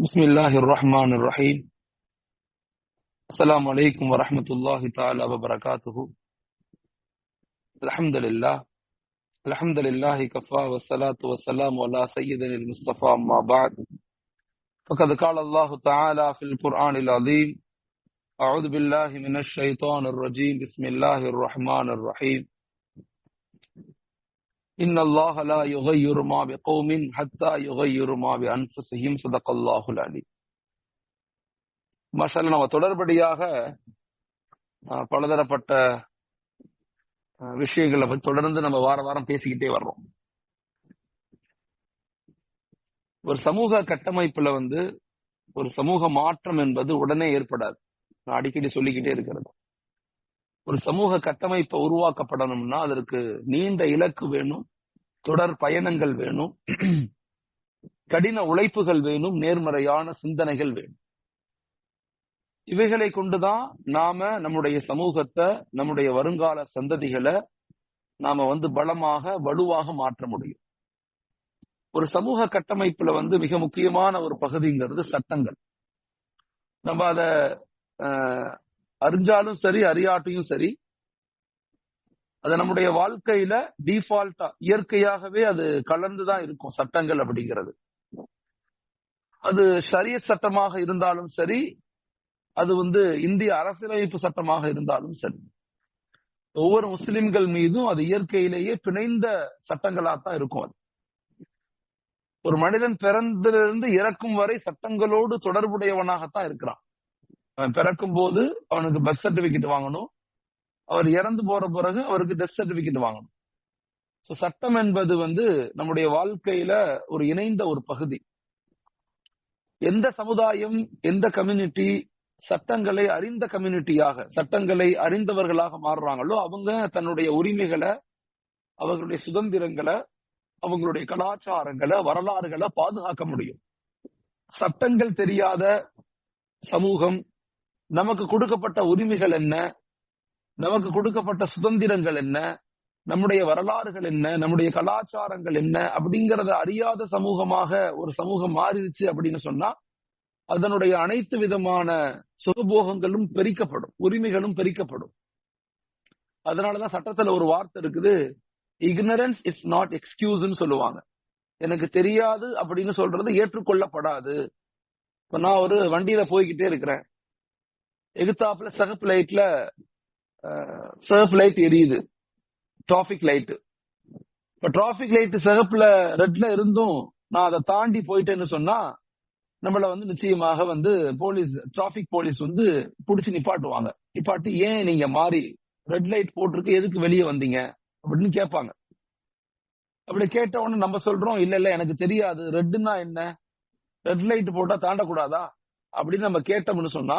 بسم الله الرحمن الرحيم. السلام عليكم ورحمة الله تعالى وبركاته. الحمد لله. الحمد لله كفى والصلاة والسلام على سيدنا المصطفى أما بعد. فقد قال الله تعالى في القرآن العظيم أعوذ بالله من الشيطان الرجيم. بسم الله الرحمن الرحيم. إن الله لا يغير ما بقوم حتى يغير ما بأنفسهم صدق الله العليم மாஷால நம்ம தொடர்படியாக அஹ், பலதரப்பட்ட அஹ், விஷயங்களை பத்தி தொடர்ந்து நம்ம வார வாரம் பேசிக்கிட்டே வர்றோம் ஒரு சமூக கட்டமைப்புல வந்து ஒரு சமூக மாற்றம் என்பது உடனே ஏற்படாது நான் அடிக்கடி சொல்லிக்கிட்டே இருக்கிறது ஒரு சமூக கட்டமைப்பை உருவாக்கப்படணும்னா அதற்கு நீண்ட இலக்கு வேணும் தொடர் பயணங்கள் வேணும் கடின உழைப்புகள் வேணும் நேர்மறையான சிந்தனைகள் வேணும். இவைகளை கொண்டுதான் நாம நம்முடைய சமூகத்தை நம்முடைய வருங்கால சந்ததிகளை நாம வந்து பலமாக வலுவாக மாற்ற முடியும். ஒரு சமூக கட்டமைப்புல வந்து மிக முக்கியமான ஒரு பகுதிங்கிறது சட்டங்கள். நம்ம அத அறிஞ்சாலும் சரி அறியாட்டியும் சரி அது நம்முடைய வாழ்க்கையில டிஃபால்ட்டா இயற்கையாகவே அது கலந்துதான் இருக்கும் சட்டங்கள் அப்படிங்கிறது. அது சரிய சட்டமாக இருந்தாலும் சரி அது வந்து இந்திய அரசியலமைப்பு சட்டமாக இருந்தாலும் சரி ஒவ்வொரு முஸ்லிம்கள் மீதும் அது இயற்கையிலேயே பிணைந்த சட்டங்களாகத்தான் இருக்கும் அது. ஒரு மனிதன் பிறந்திலிருந்து இறக்கும் வரை சட்டங்களோடு தொடர்புடையவனாகத்தான் இருக்கிறான். அவன் பிறக்கும் போது அவனுக்கு பர்த் சர்டிபிகேட் வாங்கணும். அவர் இறந்து போற பிறகு அவருக்கு டெத் சர்டிபிகேட் வாங்கணும். ஸோ சட்டம் என்பது வந்து நம்முடைய வாழ்க்கையில ஒரு இணைந்த ஒரு பகுதி. எந்த சமுதாயம் எந்த கம்யூனிட்டி சட்டங்களை அறிந்த கம்யூனிட்டியாக சட்டங்களை அறிந்தவர்களாக மாறுறாங்களோ அவங்க தன்னுடைய உரிமைகளை அவர்களுடைய சுதந்திரங்களை அவங்களுடைய கலாச்சாரங்களை வரலாறுகளை பாதுகாக்க முடியும். சட்டங்கள் தெரியாத சமூகம் நமக்கு கொடுக்கப்பட்ட உரிமைகள் என்ன? நமக்கு கொடுக்கப்பட்ட சுதந்திரங்கள் என்ன? நம்முடைய வரலாறுகள் என்ன? நம்முடைய கலாச்சாரங்கள் என்ன? அப்படிங்கறத அறியாத சமூகமாக ஒரு சமூகம் மாறிடுச்சு அப்படின்னு சொன்னா அதனுடைய அனைத்து விதமான சுகபோகங்களும் பெருக்கப்படும் உரிமைகளும் பெருக்கப்படும். அதனாலதான் சட்டத்துல ஒரு வார்த்தை இருக்குது இக்னரன்ஸ் இஸ் நாட் எக்ஸ்கியூஸ்ன்னு சொல்லுவாங்க. எனக்கு தெரியாது அப்படின்னு சொல்றது ஏற்றுக்கொள்ளப்படாது. இப்ப நான் ஒரு வண்டியில போய்கிட்டே இருக்கிறேன். எகுத்தாப்புல சகப்பு லைட்ல சிகப்பு லைட் எரியுது. டிராபிக் லைட் இப்ப டிராபிக் லைட் சிகப்புல ரெட்ல இருந்தும் நான் அதை தாண்டி போயிட்டேன்னு சொன்னா நம்மள வந்து நிச்சயமாக வந்து போலீஸ் டிராபிக் போலீஸ் வந்து புடிச்சு நிப்பாட்டுவாங்க. நிப்பாட்டி ஏன் நீங்க மாறி ரெட் லைட் போட்டிருக்கு எதுக்கு வெளியே வந்தீங்க? அப்படின்னு கேட்பாங்க. அப்படி கேட்ட உடனே நம்ம சொல்றோம் இல்ல இல்ல எனக்கு தெரியாது. ரெட்டுன்னா என்ன? ரெட் லைட் போட்டா தாண்டக்கூடாதா? அப்படின்னு நம்ம கேட்டோம்னு சொன்னா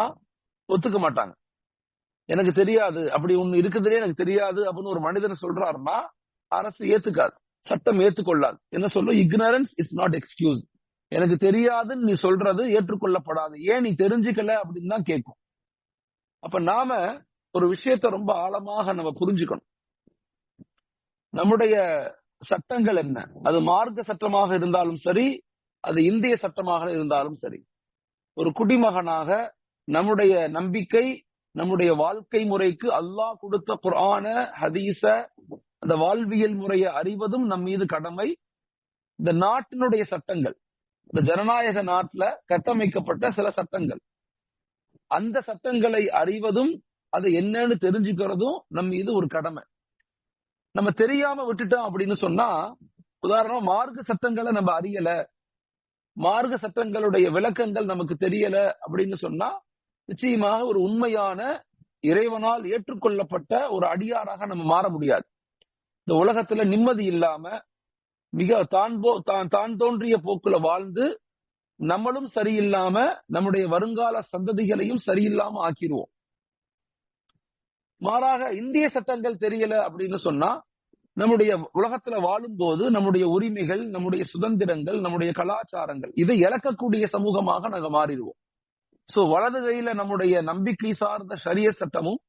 ஒத்துக்க மாட்டாங்க. எனக்கு தெரியாது அப்படி ஒன்னு இருக்குதுலே எனக்கு தெரியாது அப்படின்னு ஒரு மனிதன் சொல்றாருன்னா அரசு ஏத்துக்காது சட்டம் ஏத்துக்கொள்ளாது. என்ன சொல்லும்? இக்னரன்ஸ் இஸ் நாட் எக்ஸ்கியூஸ் எனக்கு தெரியாதுன்னு நீ சொல்றது ஏற்றுக்கொள்ளப்படாது. ஏன் நீ தெரிஞ்சுக்கல அப்படின்னு தான் கேட்கும். அப்ப நாம ஒரு விஷயத்த ரொம்ப ஆழமாக நம்ம புரிஞ்சுக்கணும். நம்முடைய சட்டங்கள் என்ன? அது மார்க்க சட்டமாக இருந்தாலும் சரி அது இந்திய சட்டமாக இருந்தாலும் சரி. ஒரு குடிமகனாக நம்முடைய நம்பிக்கை நம்முடைய வாழ்க்கை முறைக்கு அல்லாஹ் கொடுத்த குரான ஹதீச அந்த வாழ்வியல் முறையை அறிவதும் நம் மீது கடமை. இந்த நாட்டினுடைய சட்டங்கள் இந்த ஜனநாயக நாட்டுல கட்டமைக்கப்பட்ட சில சட்டங்கள். அந்த சட்டங்களை அறிவதும் அது என்னன்னு தெரிஞ்சுக்கிறதும் நம் மீது ஒரு கடமை. நம்ம தெரியாம விட்டுட்டோம் அப்படின்னு சொன்னா உதாரணம் மார்க்க சட்டங்களை நம்ம அறியல மார்க்க சட்டங்களுடைய விளக்கங்கள் நமக்கு தெரியல அப்படின்னு சொன்னா நிச்சயமாக ஒரு உண்மையான இறைவனால் ஏற்றுக்கொள்ளப்பட்ட ஒரு அடியாராக நம்ம மாற முடியாது. இந்த உலகத்துல நிம்மதி இல்லாம மிக தான் போ தான் தான் தோன்றிய போக்குல வாழ்ந்து நம்மளும் சரியில்லாம நம்முடைய வருங்கால சந்ததிகளையும் சரியில்லாம ஆக்கிடுவோம் மாறாக இந்திய சட்டங்கள் தெரியல அப்படின்னு சொன்னா நம்முடைய உலகத்துல வாழும்போது நம்முடைய உரிமைகள் நம்முடைய சுதந்திரங்கள் நம்முடைய கலாச்சாரங்கள் இதை இழக்கக்கூடிய சமூகமாக நாங்க மாறிடுவோம். சோ வலது கையில நம்முடைய நம்பிக்கை சார்ந்த ஷரிய சட்டமும்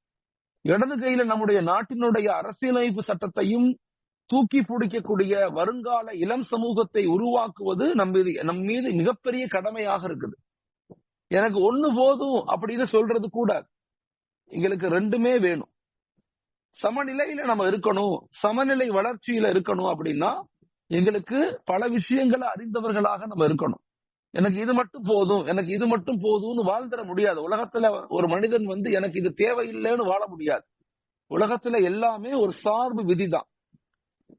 இடது கையில நம்முடைய நாட்டினுடைய அரசியலமைப்பு சட்டத்தையும் தூக்கி பிடிக்கக்கூடிய வருங்கால இளம் சமூகத்தை உருவாக்குவது நம் நம் மீது மிகப்பெரிய கடமையாக இருக்குது. எனக்கு ஒண்ணு போதும் அப்படின்னு சொல்றது கூட எங்களுக்கு ரெண்டுமே வேணும். சமநிலையில நம்ம இருக்கணும் சமநிலை வளர்ச்சியில இருக்கணும் அப்படின்னா எங்களுக்கு பல விஷயங்களை அறிந்தவர்களாக நம்ம இருக்கணும். எனக்கு இது மட்டும் போதும் எனக்கு இது மட்டும் போதும்னு வாழ்ந்துட முடியாது. உலகத்துல ஒரு மனிதன் வந்து எனக்கு இது தேவையில்லைன்னு வாழ முடியாது. உலகத்துல எல்லாமே ஒரு சார்பு விதிதான்.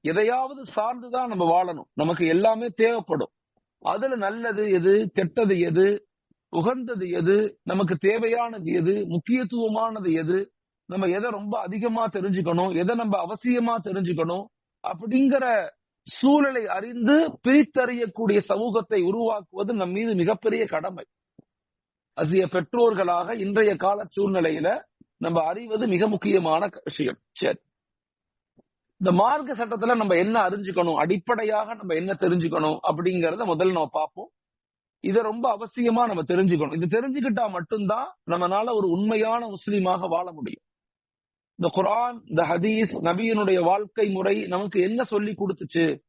எதையாவது சார்ந்துதான் நம்ம வாழணும். நமக்கு எல்லாமே தேவைப்படும். அதுல நல்லது எது கெட்டது எது உகந்தது எது நமக்கு தேவையானது எது முக்கியத்துவமானது எது நம்ம எதை ரொம்ப அதிகமா தெரிஞ்சுக்கணும் எதை நம்ம அவசியமா தெரிஞ்சுக்கணும் அப்படிங்கிற சூழலை அறிந்து பிரித்தறியக்கூடிய சமூகத்தை உருவாக்குவது நம் மீது மிகப்பெரிய கடமை. அசிய பெற்றோர்களாக இன்றைய கால சூழ்நிலையில நம்ம அறிவது மிக முக்கியமான விஷயம். சரி. இந்த மார்க்க சட்டத்துல நம்ம என்ன அறிஞ்சுக்கணும் அடிப்படையாக நம்ம என்ன தெரிஞ்சுக்கணும் அப்படிங்கறத முதல்ல நம்ம பார்ப்போம். இதை ரொம்ப அவசியமா நம்ம தெரிஞ்சுக்கணும். இது தெரிஞ்சுக்கிட்டா மட்டும்தான் நம்மளால ஒரு உண்மையான முஸ்லீமாக வாழ முடியும். இந்த குரான் இந்த ஹதீஸ் நபியினுடைய வாழ்க்கை முறை நமக்கு என்ன சொல்லி கொடுத்துச்சு?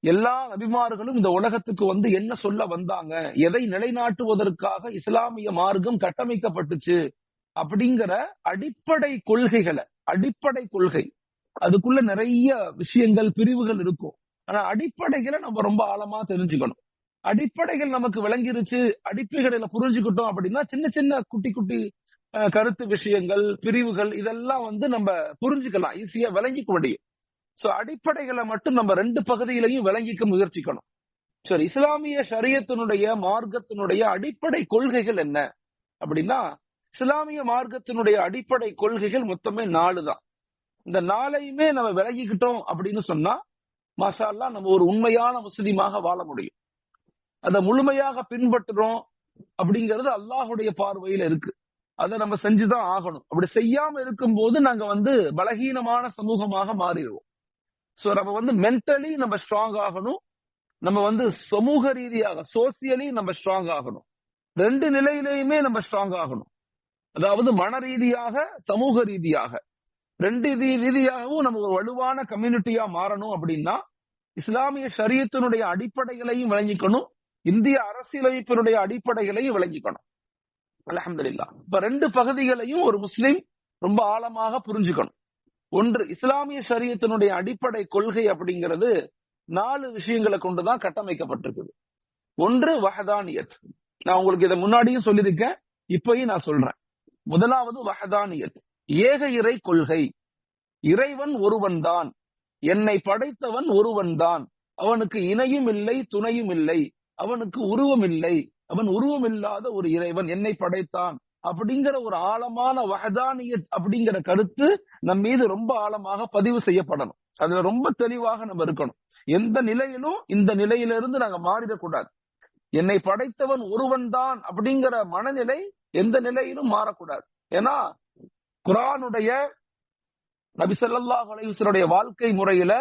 எல்லா நபிமார்களும் இந்த உலகத்துக்கு வந்து என்ன சொல்ல வந்தாங்க? எதை நிலைநாட்டுவதற்காக இஸ்லாமிய மார்க்கம் கட்டமைக்கப்பட்டுச்சு? அப்படிங்கிற அடிப்படை கொள்கைகளை அடிப்படை கொள்கை. அதுக்குள்ள நிறைய விஷயங்கள் பிரிவுகள் இருக்கும். ஆனா அடிப்படைகளை நம்ம ரொம்ப ஆழமா தெரிஞ்சுக்கணும். அடிப்படைகள் நமக்கு விளங்கிருச்சு அடிப்படைகளை புரிஞ்சுக்கிட்டோம் அப்படின்னா சின்ன சின்ன குட்டி குட்டி கருத்து விஷயங்கள் பிரிவுகள் இதெல்லாம் வந்து நம்ம புரிஞ்சுக்கலாம். ஈஸியா விளங்கிக்க முடியும். சோ அடிப்படைகளை மட்டும் நம்ம ரெண்டு பகுதியிலையும் விளங்கிக்க முயற்சிக்கணும். சரி இஸ்லாமிய சரியத்தினுடைய மார்க்கத்தினுடைய அடிப்படை கொள்கைகள் என்ன? அப்படின்னா இஸ்லாமிய மார்க்கத்தினுடைய அடிப்படை கொள்கைகள் மொத்தமே நாலு தான். இந்த நாளையுமே நம்ம விலகிக்கிட்டோம் அப்படின்னு சொன்னா மசாலா நம்ம ஒரு உண்மையான முஸ்லீமாக வாழ முடியும். அதை முழுமையாக பின்பற்றுறோம் அப்படிங்கிறது அல்லாஹுடைய பார்வையில இருக்கு. அதை நம்ம செஞ்சுதான் ஆகணும். அப்படி செய்யாம இருக்கும் போது நாங்க வந்து பலகீனமான சமூகமாக மாறிடுவோம். சோ நம்ம வந்து மென்டலி நம்ம ஸ்ட்ராங் ஆகணும். நம்ம வந்து சமூக ரீதியாக சோசியலி நம்ம ஸ்ட்ராங் ஆகணும். ரெண்டு நிலையிலையுமே நம்ம ஸ்ட்ராங் ஆகணும். அதாவது மன ரீதியாக சமூக ரீதியாக. ரெண்டு ரீதியாகவும் நம்ம ஒரு வலுவான கம்யூனிட்டியா மாறணும் அப்படின்னா இஸ்லாமிய சரியத்தினுடைய அடிப்படைகளையும் விளங்கிக்கணும். இந்திய அரசியலமைப்பினுடைய அடிப்படைகளையும் விளங்கிக்கணும். அலஹமதுல்லா இப்ப ரெண்டு பகுதிகளையும் ஒரு முஸ்லீம் ரொம்ப ஆழமாக புரிஞ்சுக்கணும். ஒன்று இஸ்லாமிய சரியத்தினுடைய அடிப்படை கொள்கை அப்படிங்கிறது நாலு விஷயங்களை கொண்டுதான் கட்டமைக்கப்பட்டிருக்குது. ஒன்று வஹதானியத். நான் உங்களுக்கு இதை முன்னாடியும் சொல்லியிருக்கேன் இப்பயும் நான் சொல்றேன். முதலாவது வஹதானியத். ஏக இறை கொள்கை. இறைவன் ஒருவன் தான் என்னை படைத்தவன் ஒருவன் தான் அவனுக்கு இணையும் இல்லை துணையும் இல்லை. அவனுக்கு உருவம் இல்லை. அவன் உருவம் இல்லாத ஒரு இறைவன் என்னை படைத்தான். அப்படிங்கிற ஒரு ஆழமான வகதானிய அப்படிங்கிற கருத்து நம் மீது ரொம்ப ஆழமாக பதிவு செய்யப்படணும். அதுல ரொம்ப தெளிவாக நம்ம இருக்கணும். எந்த நிலையிலும் இந்த நிலையிலிருந்து நாங்க மாறிடக்கூடாது. என்னை படைத்தவன் ஒருவன் தான் அப்படிங்கிற மனநிலை எந்த நிலையிலும் மாறக்கூடாது. ஏன்னா குரானுடைய நபிசல்லாஹ் அலைவசனுடைய வாழ்க்கை முறையில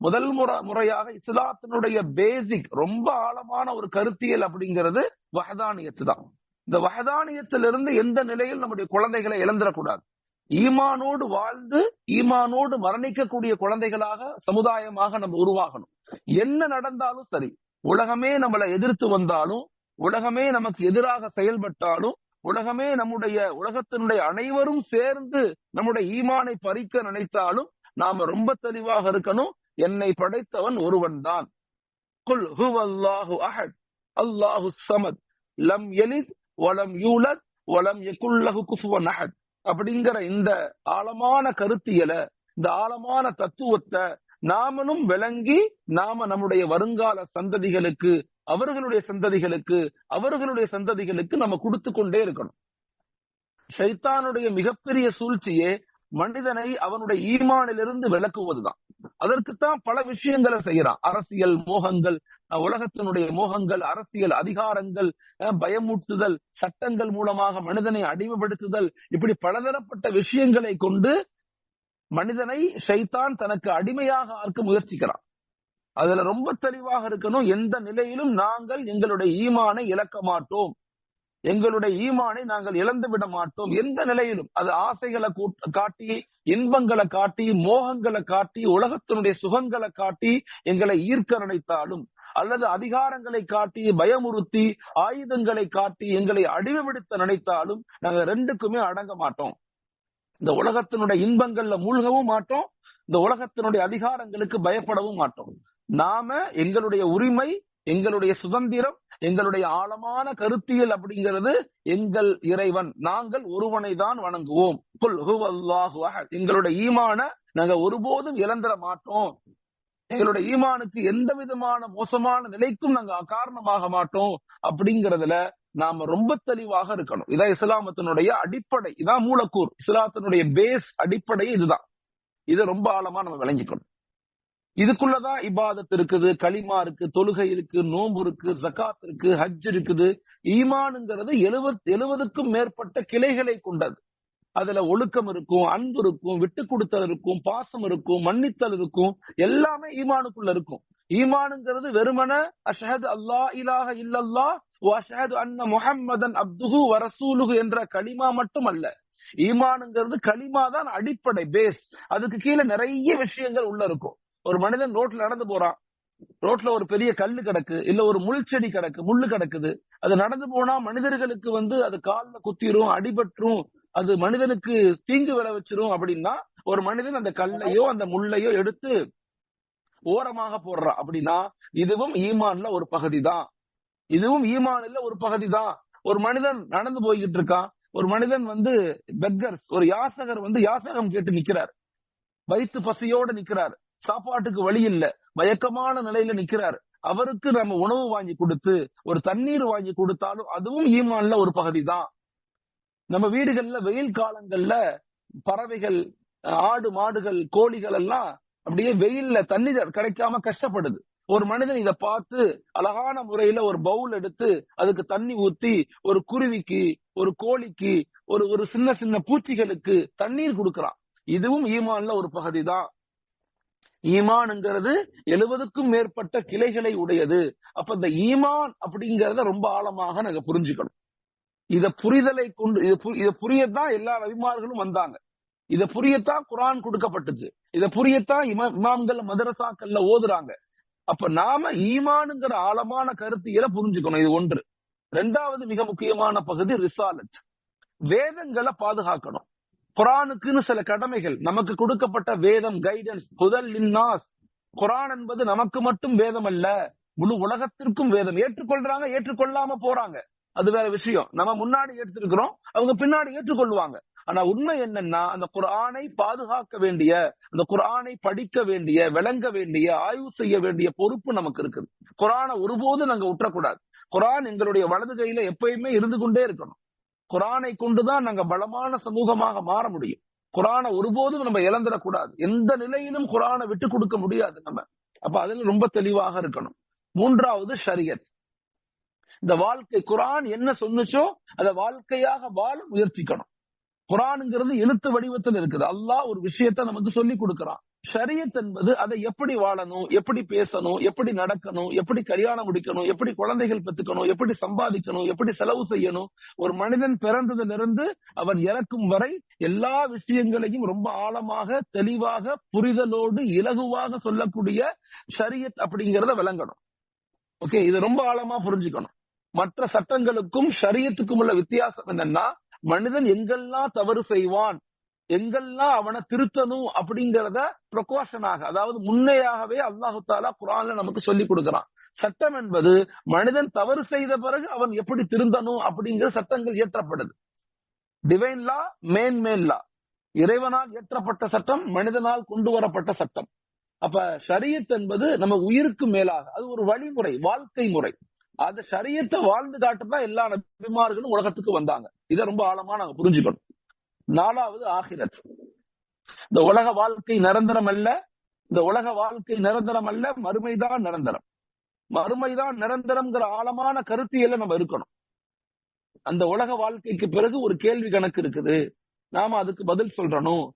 முதல் முறை முறையாக இஸ்லாத்தினுடைய பேசிக் ரொம்ப ஆழமான ஒரு கருத்தியல் அப்படிங்கிறது வஹதானியத்து தான். இந்த வஹதானியத்திலிருந்து எந்த நிலையில் நம்முடைய குழந்தைகளை இழந்துடக்கூடாது. ஈமானோடு வாழ்ந்து ஈமானோடு மரணிக்கக்கூடிய குழந்தைகளாக சமுதாயமாக நம்ம உருவாகணும். என்ன நடந்தாலும் சரி உலகமே நம்மளை எதிர்த்து வந்தாலும் உலகமே நமக்கு எதிராக செயல்பட்டாலும் உலகமே நம்முடைய உலகத்தினுடைய அனைவரும் சேர்ந்து நம்முடைய ஈமானை பறிக்க நினைத்தாலும் நாம ரொம்ப தெளிவாக இருக்கணும். என்னை படைத்தவன் ஒருவன் தான் குல் ஹுவல்லாஹு அஹத் அல்லாஹு சமத். லம் எலித் வலம் யூலத் வலம் எக்குல்லஹு குஃபுவன் அஹத். அப்படிங்கிற இந்த ஆழமான கருத்தியலை இந்த ஆழமான தத்துவத்தை நாமளும் விளங்கி நாம நம்முடைய வருங்கால சந்ததிகளுக்கு அவர்களுடைய சந்ததிகளுக்கு அவர்களுடைய சந்ததிகளுக்கு நம்ம கொடுத்து கொண்டே இருக்கணும். சைத்தானுடைய மிகப்பெரிய சூழ்ச்சியே மனிதனை அவனுடைய ஈமானிலிருந்து விளக்குவதுதான் அதற்குத்தான் பல விஷயங்களை செய்யறான். அரசியல் மோகங்கள் உலகத்தினுடைய மோகங்கள் அரசியல் அதிகாரங்கள் பயமூட்டுதல் சட்டங்கள் மூலமாக மனிதனை அடிமைப்படுத்துதல் இப்படி பலதரப்பட்ட விஷயங்களை கொண்டு மனிதனை ஷைத்தான் தனக்கு அடிமையாக ஆக்க முயற்சிக்கிறான். அதுல ரொம்ப தெளிவாக இருக்கணும் எந்த நிலையிலும் நாங்கள் எங்களுடைய ஈமானை இழக்க மாட்டோம். எங்களுடைய ஈமானை நாங்கள் இழந்து விட மாட்டோம். எந்த நிலையிலும் அது ஆசைகளை காட்டி இன்பங்களை காட்டி மோகங்களை காட்டி உலகத்தினுடைய சுகங்களை காட்டி எங்களை ஈர்க்க நினைத்தாலும் அல்லது அதிகாரங்களை காட்டி பயமுறுத்தி ஆயுதங்களை காட்டி எங்களை அடிமைப்படுத்த நினைத்தாலும் நாங்க ரெண்டுக்குமே அடங்க மாட்டோம். இந்த உலகத்தினுடைய இன்பங்கள்ல மூழ்கவும் மாட்டோம். இந்த உலகத்தினுடைய அதிகாரங்களுக்கு பயப்படவும் மாட்டோம். நாம எங்களுடைய உரிமை எங்களுடைய சுதந்திரம் எங்களுடைய ஆழமான கருத்தியல் அப்படிங்கிறது எங்கள் இறைவன். நாங்கள் ஒருவனை தான் வணங்குவோம் எங்களுடைய ஈமான நாங்க ஒருபோதும் இழந்துட மாட்டோம். எங்களுடைய ஈமானுக்கு எந்த விதமான மோசமான நிலைக்கும் நாங்க காரணமாக மாட்டோம் அப்படிங்கறதுல நாம ரொம்ப தெளிவாக இருக்கணும். இதான் இஸ்லாமத்தினுடைய அடிப்படை. இதான் மூலக்கூறு. இஸ்லாத்தினுடைய பேஸ் அடிப்படை இதுதான். இதை ரொம்ப ஆழமா நம்ம விளங்கிக்கணும். இதுக்குள்ளதான் இபாதத் இருக்குது களிமா இருக்கு தொழுகை இருக்கு நோம்பு இருக்கு ஜகாத் இருக்கு ஹஜ் இருக்குது. ஈமானுங்கிறது எழுபத் எழுபதுக்கும் மேற்பட்ட கிளைகளை கொண்டது. அதுல ஒழுக்கம் இருக்கும் அன்பு இருக்கும் விட்டு கொடுத்தல் இருக்கும் பாசம் இருக்கும் மன்னித்தல் இருக்கும் எல்லாமே ஈமானுக்குள்ள இருக்கும். ஈமானுங்கிறது வெறுமன அஷஹது அல்லா இலாக இல்லல்லா அஷஹது அன்ன முஹம்மதன் அப்துஹு வரசூலுகு என்ற களிமா மட்டும் அல்ல ஈமானுங்கிறது களிமா தான் அடிப்படை பேஸ் அதுக்கு கீழே நிறைய விஷயங்கள் உள்ள இருக்கும். ஒரு மனிதன் ரோட்ல நடந்து போறான். ரோட்ல ஒரு பெரிய கல்லு கிடக்கு இல்ல ஒரு முள் செடி கிடக்கு முள்ளு கிடக்குது. அது நடந்து போனா மனிதர்களுக்கு வந்து அது கால்ல குத்திரும் அடிபட்டுரும் அது மனிதனுக்கு தீங்கு விளைவிச்சிரும் அப்படின்னா ஒரு மனிதன் அந்த கல்லையோ அந்த முள்ளையோ எடுத்து ஓரமாக போடுறான் அப்படின்னா இதுவும் ஈமான்ல ஒரு பகுதி தான் இதுவும் ஈமான்ல ஒரு பகுதி தான் ஒரு மனிதன் நடந்து போய்கிட்டு இருக்கான். ஒரு மனிதன் வந்து பெக்கர்ஸ் ஒரு யாசகர் வந்து யாசகம் கேட்டு நிக்கிறார். வயிற்று பசியோட நிக்கிறார். சாப்பாட்டுக்கு வழி இல்ல. மயக்கமான நிலையில நிக்கிறார். அவருக்கு நம்ம உணவு வாங்கி கொடுத்து ஒரு தண்ணீர் வாங்கி கொடுத்தாலும் அதுவும் ஈமான்ல ஒரு பகுதி தான் நம்ம வீடுகள்ல வெயில் காலங்கள்ல பறவைகள் ஆடு மாடுகள் கோழிகள் எல்லாம் அப்படியே வெயில்ல தண்ணீர் கிடைக்காம கஷ்டப்படுது. ஒரு மனிதன் இத பார்த்து அழகான முறையில ஒரு பவுல் எடுத்து அதுக்கு தண்ணி ஊத்தி ஒரு குருவிக்கு ஒரு கோழிக்கு ஒரு ஒரு சின்ன சின்ன பூச்சிகளுக்கு தண்ணீர் கொடுக்கறான். இதுவும் ஈமான்ல ஒரு பகுதி தான் ஈமான்ங்கிறது எழுபதுக்கும் மேற்பட்ட கிளைகளை உடையது. அப்ப இந்த ஈமான் அப்படிங்கறத ரொம்ப ஆழமாக நாங்க புரிஞ்சுக்கணும். இத புரிதலை கொண்டு இத புரியத்தான் எல்லா நபிமார்களும் வந்தாங்க. இத புரியத்தான் குரான் கொடுக்கப்பட்டுச்சு. இத புரியத்தான் இமா- இமாம்கள் மதரசாக்கள்ல ஓதுறாங்க. அப்ப நாம ஈமானுங்கிற ஆழமான கருத்தியலை புரிஞ்சுக்கணும். இது ஒன்று. ரெண்டாவது மிக முக்கியமான பகுதி ரிசாலத். வேதங்களை பாதுகாக்கணும். குரானுக்குன்னு சில கடமைகள். நமக்கு கொடுக்கப்பட்ட வேதம் கைடன்ஸ் புதல் இன்னாஸ் குரான் என்பது நமக்கு மட்டும் வேதம் அல்ல முழு உலகத்திற்கும் வேதம். ஏற்றுக்கொள்றாங்க ஏற்றுக்கொள்ளாம போறாங்க. அது வேற விஷயம். நம்ம முன்னாடி ஏற்றிருக்கிறோம் அவங்க பின்னாடி ஏற்றுக்கொள்வாங்க. ஆனா உண்மை என்னன்னா அந்த குரானை பாதுகாக்க வேண்டிய அந்த குரானை படிக்க வேண்டிய விளங்க வேண்டிய ஆய்வு செய்ய வேண்டிய பொறுப்பு நமக்கு இருக்குது. குரானை ஒருபோதும் நாங்க விட்டுறக்கூடாது குரான் எங்களுடைய வலது கையில எப்பயுமே இருந்து கொண்டே இருக்கணும். குரானை கொண்டுதான் நாங்க பலமான சமூகமாக மாற முடியும். குரானை ஒருபோதும் நம்ம இழந்துடக்கூடாது. எந்த நிலையிலும் குரானை விட்டு கொடுக்க முடியாது நம்ம. அப்ப அதுல ரொம்ப தெளிவாக இருக்கணும். மூன்றாவது ஷரியத். இந்த வாழ்க்கை குரான் என்ன சொன்னுச்சோ அதை வாழ்க்கையாக வாழ முயற்சிக்கணும். குரானுங்கிறது எழுத்து வடிவத்தில் இருக்குது. அல்லாஹ் ஒரு விஷயத்தை நமக்கு சொல்லி கொடுக்கிறான். ஷரியத் என்பது அதை எப்படி வாழணும் எப்படி பேசணும் எப்படி நடக்கணும் எப்படி கல்யாணம் முடிக்கணும் எப்படி குழந்தைகள் பெற்றுக்கணும் எப்படி சம்பாதிக்கணும் எப்படி செலவு செய்யணும் ஒரு மனிதன் பிறந்ததிலிருந்து அவன் இறக்கும் வரை எல்லா விஷயங்களையும் ரொம்ப ஆழமாக தெளிவாக புரிதலோடு இலகுவாக சொல்லக்கூடிய ஷரியத் அப்படிங்கறத விளங்கணும். ஓகே இது ரொம்ப ஆழமா புரிஞ்சுக்கணும். மற்ற சட்டங்களுக்கும் ஷரியத்துக்கும் உள்ள வித்தியாசம் என்னன்னா மனிதன் எங்கெல்லாம் தவறு செய்வான் எங்கெல்லாம் அவனை திருத்தணும் அப்படிங்கறத ப்ரொகாஷனாக அதாவது முன்னையாகவே அல்லாஹு தாலா குரான்ல நமக்கு சொல்லி கொடுக்கிறான். சட்டம் என்பது மனிதன் தவறு செய்த பிறகு அவன் எப்படி திருந்தணும் அப்படிங்கிற சட்டங்கள் இயற்றப்படுது. Divine law man man law இறைவனால் இயற்றப்பட்ட சட்டம் மனிதனால் கொண்டு வரப்பட்ட சட்டம். அப்ப ஷரியத் என்பது நம்ம உயிருக்கு மேலாக அது ஒரு வழிமுறை வாழ்க்கை முறை. அந்த ஷரியத்தை வாழ்ந்து காட்டுதான் எல்லா நபிமார்களும் உலகத்துக்கு வந்தாங்க. இதை ரொம்ப ஆழமா நாங்க புரிஞ்சுக்கணும். நாலாவது ஆகிரத். இந்த உலக வாழ்க்கை நிரந்தரம் அல்ல இந்த உலக வாழ்க்கை நிரந்தரம் அல்ல மறுமைதான் நிரந்தரம். மறுமைதான் நிரந்தரம்ங்கிற ஆழமான கருத்தியல நம்ம இருக்கணும். அந்த உலக வாழ்க்கைக்கு பிறகு ஒரு கேள்வி கணக்கு இருக்குது. நாம அதுக்கு பதில் சொல்றணும்.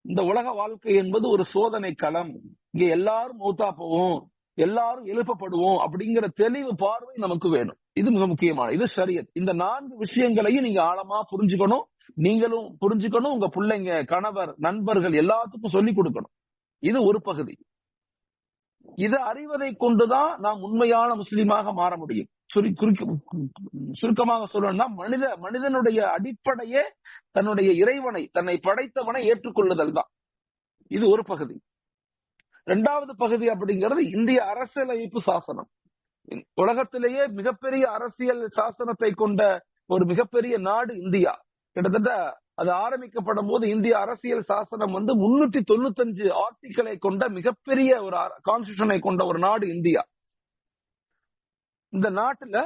இந்த உலக வாழ்க்கை என்பது ஒரு சோதனை களம். இங்க எல்லாரும் மூத்தா போவோம் எல்லாரும் எழுப்பப்படுவோம் அப்படிங்கிற தெளிவு பார்வை நமக்கு வேணும். இது மிக முக்கியமான இது ஷரியத். இந்த நான்கு விஷயங்களையும் நீங்க ஆழமா புரிஞ்சுக்கணும். நீங்களும் புரிஞ்சுக்கணும் உங்க பிள்ளைங்க கணவர் நண்பர்கள் எல்லாத்துக்கும் சொல்லி கொடுக்கணும். இது ஒரு பகுதி. இதை அறிவதை கொண்டுதான் நாம் உண்மையான முஸ்லீமாக மாற முடியும். சுருக்கமாக சொல்லணும்னா மனித மனிதனுடைய அடிப்படையே தன்னுடைய இறைவனை தன்னை படைத்தவனை ஏற்றுக்கொள்ளுதல் தான். இது ஒரு பகுதி. இரண்டாவது பகுதி அப்படிங்கிறது இந்திய அரசியலமைப்பு சாசனம். உலகத்திலேயே மிகப்பெரிய அரசியல் சாசனத்தை கொண்ட ஒரு மிகப்பெரிய நாடு இந்தியா. கிட்டத்தட்ட அது ஆரம்பிக்கப்படும் போது இந்திய அரசியல் சாசனம் வந்து முன்னூத்தி தொண்ணூத்தஞ்சு ஆர்டிகளை கொண்ட மிகப்பெரிய ஒரு கான்ஸ்டியூஷனை கொண்ட ஒரு நாடு இந்தியா. இந்த நாட்டுல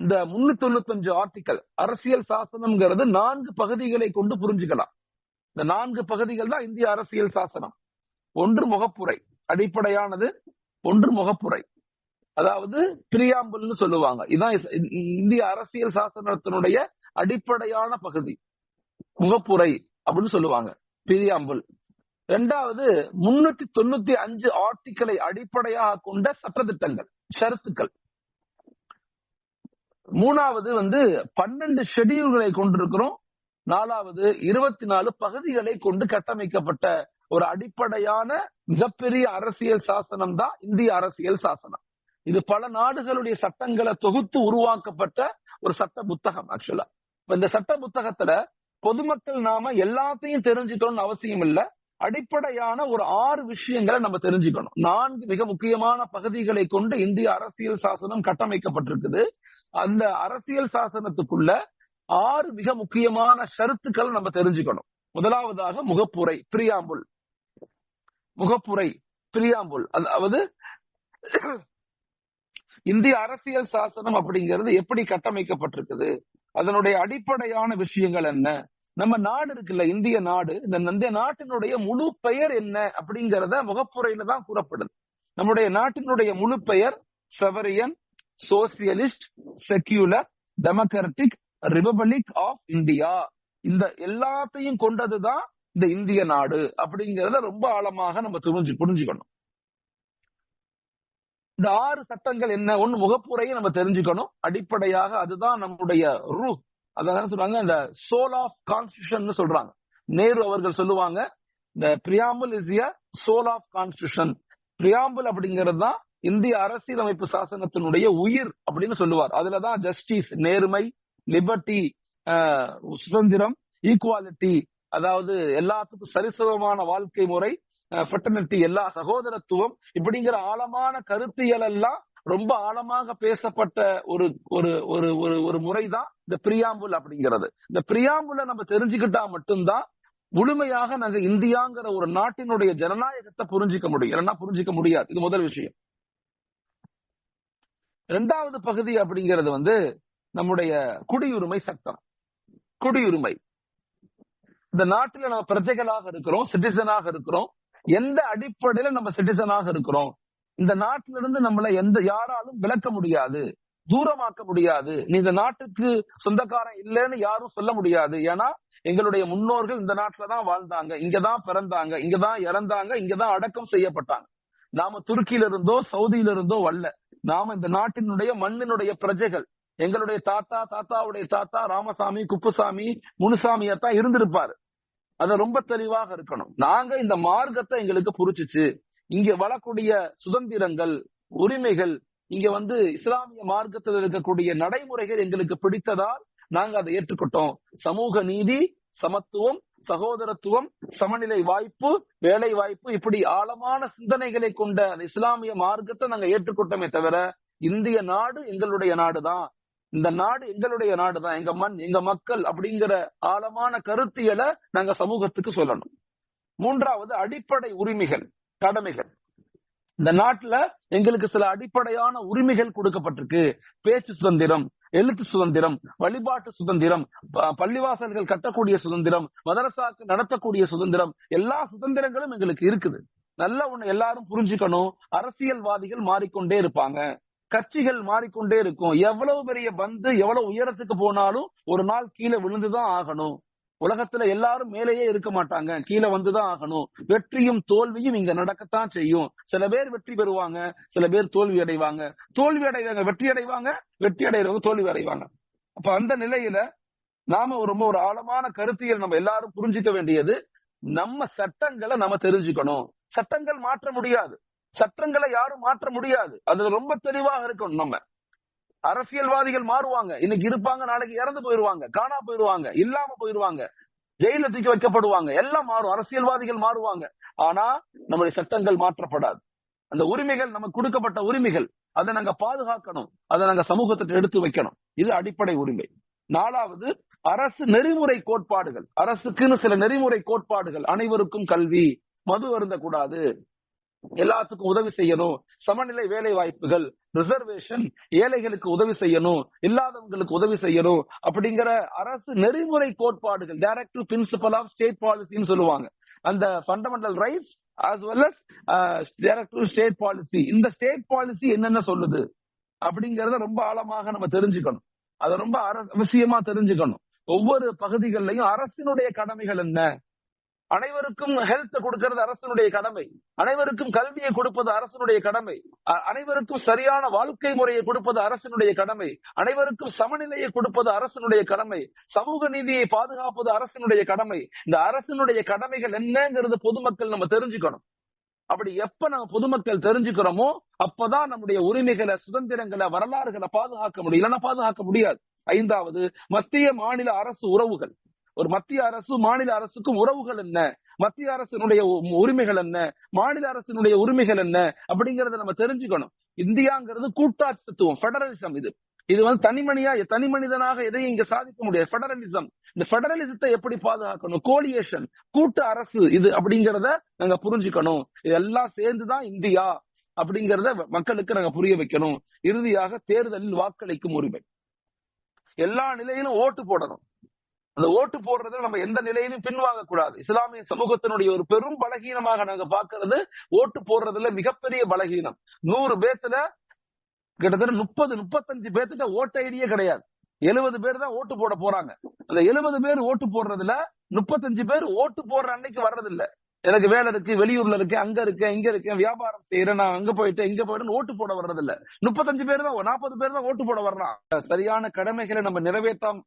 இந்த முன்னூத்தி தொண்ணூத்தஞ்சு ஆர்டிக்கல் அரசியல் சாசனம்ங்கிறது நான்கு பகுதிகளை கொண்டு புரிஞ்சுக்கலாம். இந்த நான்கு பகுதிகள் தான் இந்திய அரசியல் சாசனம். ஒன்று முகப்புரை அடிப்படையானது ஒன்று முகப்புரை. அதாவது பிரியாம்பல்னு சொல்லுவாங்க. இதான் இந்திய அரசியல் சாசனத்தினுடைய அடிப்படையான பகுதி. முகப்புரை அப்படின்னு சொல்லுவாங்க. பிரியாம்பல். இரண்டாவது முன்னூத்தி தொண்ணூத்தி அஞ்சு ஆர்டிக்களை அடிப்படையாக கொண்ட சட்டத்திட்டங்கள் ஷரத்துக்கள். மூணாவது வந்து பன்னெண்டு ஷெடியூல்களை கொண்டிருக்கிறோம். நாலாவது இருபத்தி நாலு பகுதிகளை கொண்டு கட்டமைக்கப்பட்ட ஒரு அடிப்படையான மிகப்பெரிய அரசியல் சாசனம் தான் இந்திய அரசியல் சாசனம். இது பல நாடுகளுடைய சட்டங்களை தொகுத்து உருவாக்கப்பட்ட ஒரு சட்ட புத்தகம் ஆக்சுவலா இந்த சட்ட புத்தகத்துல பொதுமக்கள் நாம எல்லாத்தையும் தெரிஞ்சுக்கணும்னு அவசியம் இல்ல. அடிப்படையான ஒரு ஆறு விஷயங்களை நம்ம தெரிஞ்சுக்கணும். நான்கு மிக முக்கியமான பகுதிகளை கொண்டு இந்திய அரசியல் சாசனம் கட்டமைக்கப்பட்டிருக்குது. அந்த அரசியல் சாசனத்துக்குள்ள ஆறு மிக முக்கியமான ஷருத்துக்களை நம்ம தெரிஞ்சுக்கணும். முதலாவதாக முகப்புரை பிரியாம்புல். முகப்புரை பிரியாம்புல். அதாவது இந்திய அரசியல் சாசனம் அப்படிங்கிறது எப்படி கட்டமைக்கப்பட்டிருக்குது? அதனுடைய அடிப்படையான விஷயங்கள் என்ன? நம்ம நாடு இருக்குல்ல இந்திய நாடு இந்த நாட்டினுடைய முழு பெயர் என்ன அப்படிங்கறத முகப்புறையில தான் கூறப்படுது. நம்முடைய நாட்டினுடைய முழு பெயர் sovereign socialist secular democratic republic of India. இந்த எல்லாத்தையும் கொண்டதுதான் இந்த இந்திய நாடு அப்படிங்கறத ரொம்ப ஆழமாக நம்ம புரிஞ்சு புரிஞ்சுக்கணும். இந்த ஆறு சட்டங்கள் என்ன? ஒண்ணு முகப்புறையை நம்ம தெரிஞ்சுக்கணும். அடிப்படையாக அதுதான் நம்முடைய ரூ அதான் சொல்றாங்க இந்த சோல் ஆஃப் கான்ஸ்டியூஷன் சொல்றாங்க. நேரு அவர்கள் சொல்லுவாங்க இந்த preamble is a soul of constitution preamble அப்படிங்கிறது தான் இந்திய அரசியலமைப்பு சாசனத்தினுடைய உயிர் அப்படின்னு சொல்லுவார். அதுலதான் ஜஸ்டிஸ் நேர்மை லிபர்ட்டி சுதந்திரம் ஈக்குவாலிட்டி அதாவது எல்லாத்துக்கும் சரிசமமான வாழ்க்கை முறை ஃபெட்டர்னிட்டி எல்லா சகோதரத்துவம் இப்படிங்கிற ஆழமான கருத்தியல் எல்லாம் ரொம்ப ஆழமாக பேசப்பட்ட ஒரு ஒரு ஒரு ஒரு ஒரு முறைதான் இந்த பிரியாம்புல் அப்படிங்கிறது. இந்த பிரியாம்புல நம்ம தெரிஞ்சுக்கிட்டா மட்டும்தான் முழுமையாக நாங்க இந்தியாங்கிற ஒரு நாட்டினுடைய ஜனநாயகத்தை புரிஞ்சிக்க முடியும். இல்லைன்னா புரிஞ்சிக்க முடியாது. இது முதல் விஷயம். இரண்டாவது பகுதி அப்படிங்கிறது வந்து நம்முடைய குடியுரிமை சட்டம். குடியுரிமை. இந்த நாட்டில நம்ம பிரஜைகளாக இருக்கிறோம் சிட்டிசனாக இருக்கிறோம். எந்த அடிப்படையில நம்ம சிட்டிசனாக இருக்கிறோம்? இந்த நாட்டில இருந்து நம்மள எந்த யாராலும் விளக்க முடியாது தூரமாக்க முடியாது. நீ இந்த நாட்டுக்கு சொந்தக்காரன் இல்லைன்னு யாரும் சொல்ல முடியாது. ஏன்னா எங்களுடைய முன்னோர்கள் இந்த நாட்டுலதான் வாழ்ந்தாங்க. இங்கதான் பிறந்தாங்க. இங்கதான் இறந்தாங்க. இங்கதான் அடக்கம் செய்யப்பட்டாங்க. நாம துருக்கியில இருந்தோ சவுதியில இருந்தோ வரல நாம இந்த நாட்டினுடைய மண்ணினுடைய பிரஜைகள். எங்களுடைய தாத்தா தாத்தாவுடைய தாத்தா ராமசாமி குப்புசாமி முனுசாமியத்தான் இருந்திருப்பாரு. அது ரொம்ப தெளிவாக இருக்கணும். நாங்க இந்த மார்க்கத்தை எங்களுக்கு புரிச்சிச்சு இங்க வரக்கூடிய சுதந்திரங்கள் உரிமைகள் இங்க வந்து இஸ்லாமிய மார்க்கத்தில் இருக்கக்கூடிய நடைமுறைகள் எங்களுக்கு பிடித்ததால் நாங்க அதை ஏற்றுக்கிட்டோம். சமூக நீதி சமத்துவம் சகோதரத்துவம் சமநிலை வாய்ப்பு வேலை வாய்ப்பு இப்படி ஆழமான சிந்தனைகளை கொண்ட அந்த இஸ்லாமிய மார்க்கத்தை நாங்க ஏற்றுக்கொண்டோமே தவிர இந்திய நாடு எங்களுடைய நாடுதான். இந்த நாடு எங்களுடைய நாடு தான் எங்க மண் எங்க மக்கள் அப்படிங்கிற ஆழமான கருத்தியலை நாங்க சமூகத்துக்கு சொல்லணும். மூன்றாவது அடிப்படை உரிமைகள் கடமைகள். இந்த நாட்டுல எங்களுக்கு சில அடிப்படையான உரிமைகள் கொடுக்கப்பட்டிருக்கு. பேச்சு சுதந்திரம் எழுத்து சுதந்திரம் வழிபாட்டு சுதந்திரம் பள்ளிவாசல்கள் கட்டக்கூடிய சுதந்திரம் மதரசாக்கு நடத்தக்கூடிய சுதந்திரம் எல்லா சுதந்திரங்களும் எங்களுக்கு இருக்குது. நல்ல ஒண்ணு எல்லாரும் புரிஞ்சுக்கணும். அரசியல்வாதிகள் மாறிக்கொண்டே இருப்பாங்க. கட்சிகள் மாறிக்கொண்டே இருக்கும். எவ்வளவு பெரிய பந்து எவ்வளவு உயரத்துக்கு போனாலும் ஒரு நாள் கீழே விழுந்துதான் ஆகணும். உலகத்துல எல்லாரும் மேலேயே இருக்க மாட்டாங்க. கீழே வந்துதான் ஆகணும். வெற்றியும் தோல்வியும் இங்க நடக்கத்தான் செய்யும். சில பேர் வெற்றி பெறுவாங்க சில பேர் தோல்வி அடைவாங்க. தோல்வி அடைவாங்க வெற்றி அடைவாங்க வெற்றி அடைகிறவங்க தோல்வி அடைவாங்க. அப்ப அந்த நிலையில நாம ரொம்ப ஒரு ஆழமான கருத்தியல் நம்ம எல்லாரும் புரிஞ்சுக்க வேண்டியது நம்ம சட்டங்களை நம்ம தெரிஞ்சுக்கணும். சட்டங்கள் மாற்ற முடியாது. சட்டங்களை யாரும் மாற்ற முடியாது. அதுல ரொம்ப தெளிவாக இருக்கணும் நம்ம. அரசியல்வாதிகள் மாறுவாங்க. இன்னைக்கு இருப்பாங்க நாளைக்கு இறந்து போயிருவாங்க காணா போயிருவாங்க இல்லாம போயிருவாங்க ஜெயில தூக்கி வைக்கப்படுவாங்க எல்லாம் மாறும். அரசியல்வாதிகள் மாறுவாங்க. ஆனா நம்முடைய சட்டங்கள் மாற்றப்படாது. அந்த உரிமைகள் நமக்கு கொடுக்கப்பட்ட உரிமைகள் அதை நாங்க பாதுகாக்கணும். அதை நாங்க சமூகத்துக்கு எடுத்து வைக்கணும். இது அடிப்படை உரிமை. நாலாவது அரசு நெறிமுறை கோட்பாடுகள். அரசுக்குன்னு சில நெறிமுறை கோட்பாடுகள் அனைவருக்கும் கல்வி. மது அருந்த கூடாது எல்லாத்துக்கும் உதவி செய்யணும். சமநிலை வேலை வாய்ப்புகள் ரிசர்வேஷன் ஏழைகளுக்கு உதவி செய்யணும் இல்லாதவங்களுக்கு உதவி செய்யணும் அப்படிங்கிற அரசு நெறிமுறை கோட்பாடுகள் டைரக்டிவ் பிரின்சிபல் ஆஃப் ஸ்டேட் பாலிசின்னு சொல்லுவாங்க. அந்த fundamental rights as well as directive state policy இந்த ஸ்டேட் பாலிசி என்னென்ன சொல்லுது? அப்படிங்கறத ரொம்ப ஆழமாக நம்ம தெரிஞ்சுக்கணும். அதை ரொம்ப அவசியமா தெரிஞ்சுக்கணும். ஒவ்வொரு பகுதிகளிலையும் அரசினுடைய கடமைகள் என்ன? அனைவருக்கும் ஹெல்த் கொடுக்கிறது அரசனுடைய கடமை. அனைவருக்கும் கல்வியை கொடுப்பது அரசனுடைய கடமை. அனைவருக்கும் சரியான வாழ்க்கை முறையை கொடுப்பது அரசனுடைய கடமை. அனைவருக்கும் சமநிலையை கொடுப்பது அரசனுடைய கடமை. சமூக நீதியை பாதுகாப்பது அரசனுடைய கடமை. இந்த அரசனுடைய கடமைகள் என்னங்கிறது பொதுமக்கள் நம்ம தெரிஞ்சுக்கணும். அப்படி எப்ப நம்ம பொதுமக்கள் தெரிஞ்சுக்கிறோமோ அப்பதான் நம்முடைய உரிமைகளை சுதந்திரங்களை வரலாறுகளை பாதுகாக்க முடியும். இல்லைன்னா பாதுகாக்க முடியாது. ஐந்தாவது மத்திய மாநில அரசு உறவுகள். ஒரு மத்திய அரசு மாநில அரசுக்கும் உறவுகள் என்ன? மத்திய அரசினுடைய உரிமைகள் என்ன? மாநில அரசினுடைய உரிமைகள் என்ன? அப்படிங்கறத நம்ம தெரிஞ்சுக்கணும். இந்தியாங்கிறது கூட்டாட்சித்துவம் பெடரலிசம் இது. இது வந்து தனிமனியா தனி மனிதனாக எதையும் இங்க சாதிக்க முடியாது. பெடரலிசம் இந்த பெடரலிசத்தை எப்படி பாதுகாக்கணும்? கோலியேஷன் கூட்டு அரசு இது அப்படிங்கறத நாங்க புரிஞ்சுக்கணும். இதெல்லாம் சேர்ந்துதான் இந்தியா அப்படிங்கறத மக்களுக்கு நாங்க புரிய வைக்கணும். இறுதியாக தேர்தலில் வாக்களிக்கும் உரிமை. எல்லா நிலையிலும் ஓட்டு போடணும். அந்த ஓட்டு போடுறதுல நம்ம எந்த நிலையிலும் பின்வாங்க கூடாது இஸ்லாமிய சமூகத்தினுடைய ஒரு பெரும் பலகீனமாக நாங்க பாக்குறது ஓட்டு போடுறதுல மிகப்பெரிய பலகீனம். நூறு பேத்துல கிட்டத்தட்ட முப்பது முப்பத்தஞ்சு பேர்த்துட்ட ஓட்டு ஐடியே கிடையாது. எழுபது பேர் தான் ஓட்டு போட போறாங்க. அந்த எழுபது பேர் ஓட்டு போடுறதுல முப்பத்தஞ்சு பேர் ஓட்டு போடுற அன்னைக்கு வர்றதில்ல. எனக்கு வேலை இருக்கு வெளியூர்ல இருக்கு அங்க இருக்கேன் இங்க இருக்கேன் வியாபாரம் செய்யறேன் நான் அங்க போயிட்டு இங்க போயிட்டு ஓட்டு போட வர்றதில்ல. முப்பத்தஞ்சு பேர் தான் நாற்பது பேர் தான் ஓட்டு போட வர்றான் சரியான கடமைகளை நம்ம நிறைவேற்றாம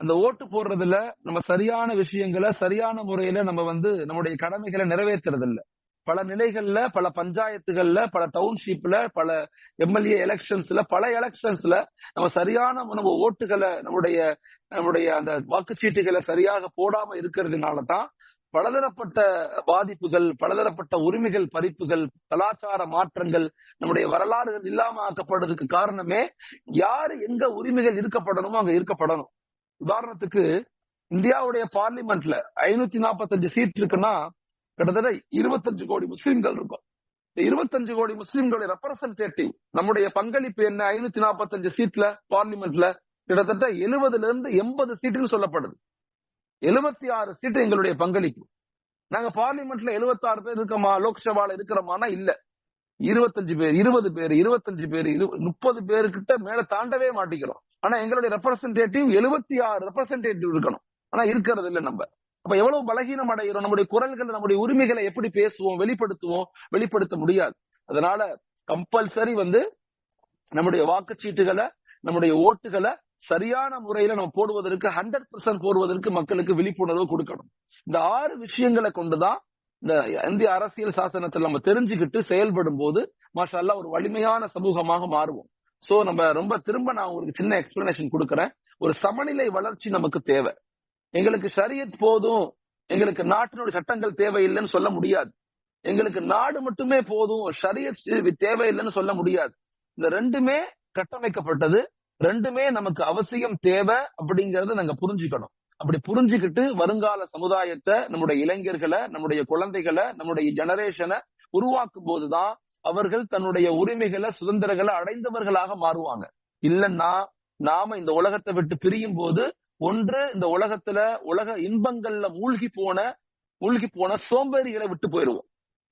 அந்த ஓட்டு போடுறதுல நம்ம சரியான விஷயங்களை சரியான முறையில நம்ம வந்து நம்முடைய கடமைகளை நிறைவேற்றுறது இல்ல பல நிலைகள்ல பல பஞ்சாயத்துகள்ல பல டவுன்ஷிப்ல பல எம்எல்ஏ எலெக்ஷன்ஸ்ல பல எலெக்ஷன்ஸ்ல நம்ம சரியான நம்ம ஓட்டுகளை நம்முடைய நம்முடைய அந்த வாக்குச்சீட்டுகளை சரியாக போடாம இருக்கிறதுனால தான் பலதரப்பட்ட பாதிப்புகள் பலதரப்பட்ட உரிமைகள் பறிப்புகள் கலாச்சார மாற்றங்கள் நம்முடைய வரலாறுகள் இல்லாம ஆக்கப்படுறதுக்கு காரணமே யாரு எங்க உரிமைகள் இருக்கப்படணுமோ அங்க இருக்கப்படணும். உதாரணத்துக்கு இந்தியாவுடைய பார்லிமெண்ட்ல ஐநூத்தி நாற்பத்தஞ்சு சீட் இருக்குன்னா கிட்டத்தட்ட இருபத்தஞ்சு கோடி முஸ்லிம்கள் இருக்கும். இருபத்தஞ்சு கோடி முஸ்லிம்களுடைய ரெப்ரசன்டேட்டிவ் நம்முடைய பங்களிப்பு என்ன? ஐநூத்தி நாற்பத்தஞ்சு சீட்ல பார்லிமெண்ட்ல கிட்டத்தட்ட எழுபதுல இருந்து எண்பது சீட்டுன்னு சொல்லப்படுது. எழுபத்தி ஆறு சீட்டு எங்களுடைய பங்களிப்பு. நாங்க பார்லிமெண்ட்ல 76 பேர் இருக்கோமா? லோக்சபால இருக்கிறோமானா இல்ல. இருபத்தஞ்சு பேர் இருபது பேர் இருபத்தஞ்சு பேர் முப்பது பேருக்கிட்ட மேல தாண்டவே மாட்டிக்கிறோம். ஆனா எங்களுடைய ரெப்ரசன்டேட்டிவ் எழுபத்தி ஆறு ரெப்ரசன்டேட்டிவ் இருக்கணும். ஆனா இருக்கிறது இல்ல நம்ம. அப்ப எவ்வளவு பலகீனம் அடைகிறோம் நம்முடைய குரல்கள் நம்முடைய உரிமைகளை எப்படி பேசுவோம் வெளிப்படுத்துவோம்? வெளிப்படுத்த முடியாது. அதனால கம்பல்சரி வந்து நம்முடைய வாக்குச்சீட்டுகளை நம்முடைய ஓட்டுகளை சரியான முறையில நம்ம போடுவதற்கு ஹண்ட்ரட் பர்சன்ட் போடுவதற்கு மக்களுக்கு விழிப்புணர்வு கொடுக்கணும். இந்த ஆறு விஷயங்களை கொண்டுதான் இந்த இந்திய அரசியல் சாசனத்தில் நம்ம தெரிஞ்சுக்கிட்டு செயல்படும் போது மாஷா ஒரு வலிமையான சமூகமாக மாறுவோம். சோ நம்ம ரொம்ப திரும்ப நான் உங்களுக்கு சின்ன எக்ஸ்பிளனேஷன் கொடுக்கறேன். ஒரு சமநிலை வளர்ச்சி நமக்கு தேவை. எங்களுக்கு ஷரியத் போதும். எங்களுக்கு நாட்டினுடைய சட்டங்கள் தேவையில்லைன்னு சொல்ல முடியாது. எங்களுக்கு நாடு மட்டுமே போதும். ஷரியத் தேவையில்லைன்னு சொல்ல முடியாது. இந்த ரெண்டுமே கட்டமைக்கப்பட்டது. ரெண்டுமே நமக்கு அவசியம் தேவை அப்படிங்கறத நாங்க புரிஞ்சுக்கணும். அப்படி புரிஞ்சுக்கிட்டு வருங்கால சமுதாயத்தை நம்முடைய இளைஞர்களை நம்முடைய குழந்தைகளை நம்முடைய ஜெனரேஷனை உருவாக்கும் போதுதான் அவர்கள் தன்னுடைய உரிமைகளை சுதந்திரங்களை அடைந்தவர்களாக மாறுவாங்க. இல்லைன்னா நாம இந்த உலகத்தை விட்டு பிரியும் போது ஒன்று இந்த உலகத்துல உலக இன்பங்கள்ல மூழ்கி போன மூழ்கி போன சோம்பேறிகளை விட்டு போயிடுவோம்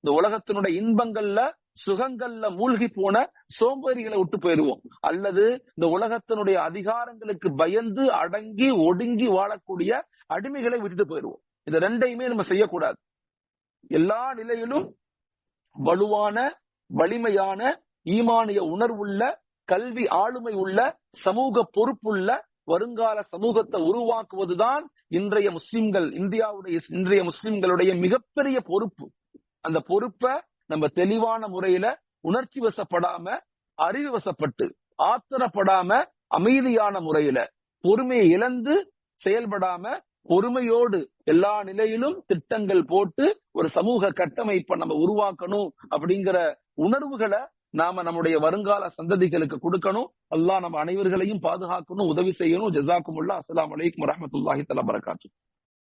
இந்த உலகத்தினுடைய இன்பங்கள்ல சுகங்கள்ல மூழ்கி போன சோம்பேறிகளை விட்டு போயிடுவோம் அல்லது இந்த உலகத்தினுடைய அதிகாரங்களுக்கு பயந்து அடங்கி ஒடுங்கி வாழக்கூடிய அடிமைகளை விட்டுட்டு போயிடுவோம் இந்த ரெண்டையுமே நம்ம செய்யக்கூடாது. எல்லா நிலையிலும் வலுவான வலிமையான ஈமானிய உணர்வுள்ள கல்வி ஆளுமை உள்ள சமூக பொறுப்புள்ள வருங்கால சமூகத்தை உருவாக்குவதுதான் இன்றைய முஸ்லிம்கள் இந்தியாவுடைய இன்றைய முஸ்லிம்களுடைய மிகப்பெரிய பொறுப்பு. அந்த பொறுப்பை நம்ம தெளிவான முறையில உணர்ச்சி வசப்படாம அறிவு வசப்பட்டு ஆத்திரப்படாம அமைதியான முறையில பொறுமையை இழந்து செயல்படாம பொறுமையோடு எல்லா நிலையிலும் திட்டங்கள் போட்டு ஒரு சமூக கட்டமைப்பை நம்ம உருவாக்கணும் அப்படிங்கிற உணர்வுகளை நாம நம்முடைய வருங்கால சந்ததிகளுக்கு கொடுக்கணும். அல்லாஹ் நம்ம அனைவர்களையும் பாதுகாக்கணும் உதவி செய்யணும். ஜசாக்குமுல்லா அஸ்லாம் வலைக்கும் வரமத்துல்லாஹி தலா வரகாத்து